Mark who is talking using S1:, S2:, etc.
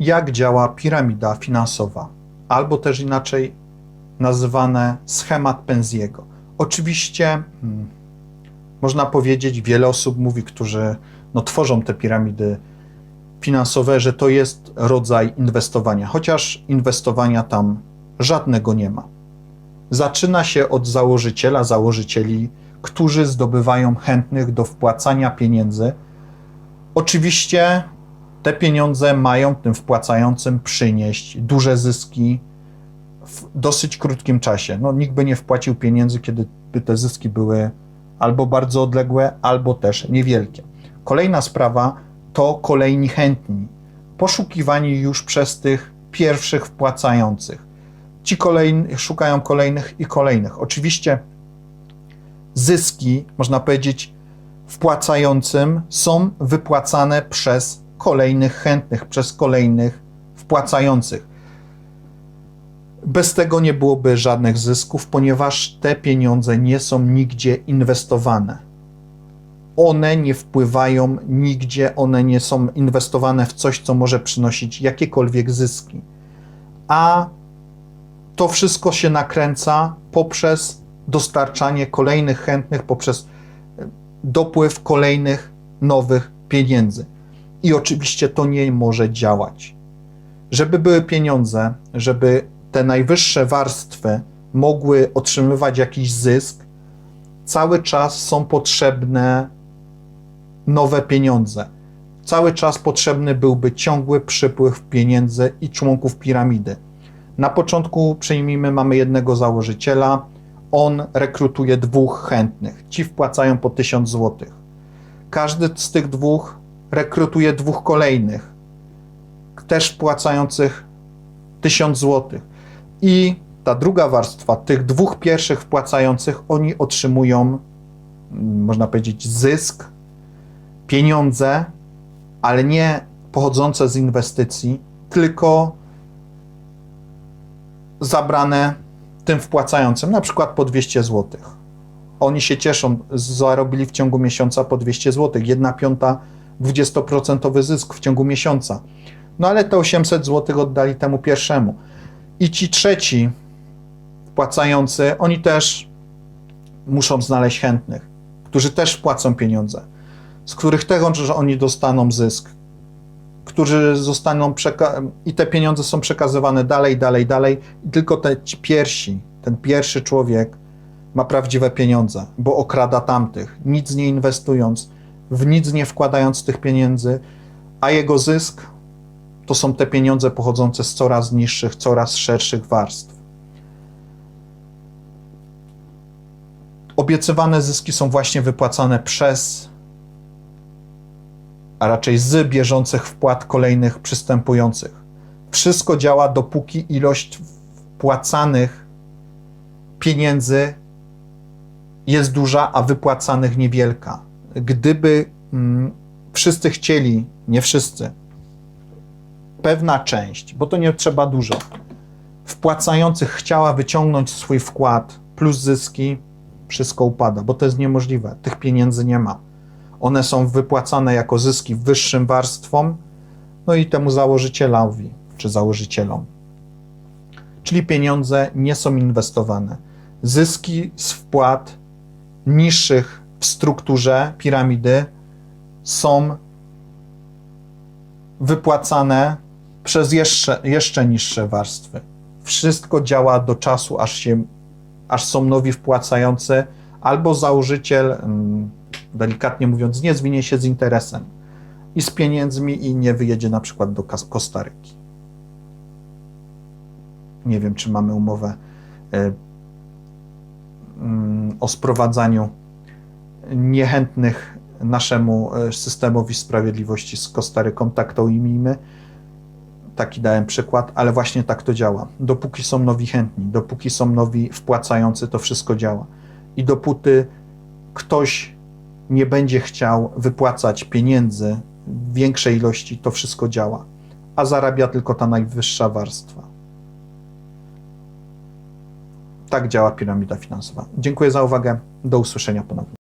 S1: jak działa piramida finansowa, albo też inaczej nazywane schemat Penziego. Oczywiście hmm, można powiedzieć, wiele osób mówi, którzy no, tworzą te piramidy finansowe, że to jest rodzaj inwestowania, chociaż inwestowania tam żadnego nie ma. Zaczyna się od założyciela, założycieli, którzy zdobywają chętnych do wpłacania pieniędzy. Oczywiście te pieniądze mają tym wpłacającym przynieść duże zyski w dosyć krótkim czasie. No, nikt by nie wpłacił pieniędzy, kiedy by te zyski były albo bardzo odległe, albo też niewielkie. Kolejna sprawa to kolejni chętni, poszukiwani już przez tych pierwszych wpłacających. Ci kolejni szukają kolejnych i kolejnych. Oczywiście zyski, można powiedzieć, wpłacającym są wypłacane przez kolejnych chętnych, przez kolejnych wpłacających. Bez tego nie byłoby żadnych zysków, ponieważ te pieniądze nie są nigdzie inwestowane. One nie wpływają nigdzie, one nie są inwestowane w coś, co może przynosić jakiekolwiek zyski. A to wszystko się nakręca poprzez dostarczanie kolejnych chętnych, poprzez dopływ kolejnych nowych pieniędzy. I oczywiście to nie może działać. Żeby były pieniądze, żeby te najwyższe warstwy mogły otrzymywać jakiś zysk, cały czas są potrzebne nowe pieniądze. Cały czas potrzebny byłby ciągły przypływ pieniędzy i członków piramidy. Na początku, przyjmijmy, mamy jednego założyciela, on rekrutuje dwóch chętnych. Ci wpłacają po 1000 zł. Każdy z tych dwóch rekrutuje dwóch kolejnych, też wpłacających 1000 zł. I ta druga warstwa, tych dwóch pierwszych wpłacających, oni otrzymują, można powiedzieć, zysk, pieniądze, ale nie pochodzące z inwestycji, tylko zabrane tym wpłacającym, na przykład po 200 zł. Oni się cieszą, zarobili w ciągu miesiąca po 200 zł, 1 piąta 20% zysk w ciągu miesiąca. No ale te 800 zł oddali temu pierwszemu. I ci trzeci wpłacający, oni też muszą znaleźć chętnych, którzy też wpłacą pieniądze, z których tego, że oni dostaną zysk, którzy zostaną i te pieniądze są przekazywane dalej, dalej, dalej, i tylko te ci pierwsi, ten pierwszy człowiek ma prawdziwe pieniądze, bo okrada tamtych, nic nie inwestując, w nic nie wkładając tych pieniędzy, a jego zysk to są te pieniądze pochodzące z coraz niższych, coraz szerszych warstw. Obiecywane zyski są właśnie wypłacane przez a raczej z bieżących wpłat kolejnych przystępujących. Wszystko działa, dopóki ilość wpłacanych pieniędzy jest duża, a wypłacanych niewielka. Gdyby mm, wszyscy chcieli, nie wszyscy, pewna część, bo to nie trzeba dużo, wpłacających chciała wyciągnąć swój wkład plus zyski, wszystko upada, bo to jest niemożliwe. Tych pieniędzy nie ma one są wypłacane jako zyski wyższym warstwom, no i temu założycielowi czy założycielom. Czyli pieniądze nie są inwestowane. Zyski z wpłat niższych w strukturze piramidy są wypłacane przez jeszcze, jeszcze niższe warstwy. Wszystko działa do czasu, aż, się, aż są nowi wpłacający, albo założyciel. Hmm, delikatnie mówiąc, nie zwinie się z interesem i z pieniędzmi i nie wyjedzie na przykład do Kostaryki. Nie wiem, czy mamy umowę y, mm, o sprowadzaniu niechętnych naszemu e, systemowi sprawiedliwości z Kostaryką, tak to ujmijmy. Taki dałem przykład, ale właśnie tak to działa. Dopóki są nowi chętni, dopóki są nowi wpłacający, to wszystko działa. I dopóty ktoś nie będzie chciał wypłacać pieniędzy w większej ilości, to wszystko działa, a zarabia tylko ta najwyższa warstwa. Tak działa piramida finansowa. Dziękuję za uwagę. Do usłyszenia ponownie.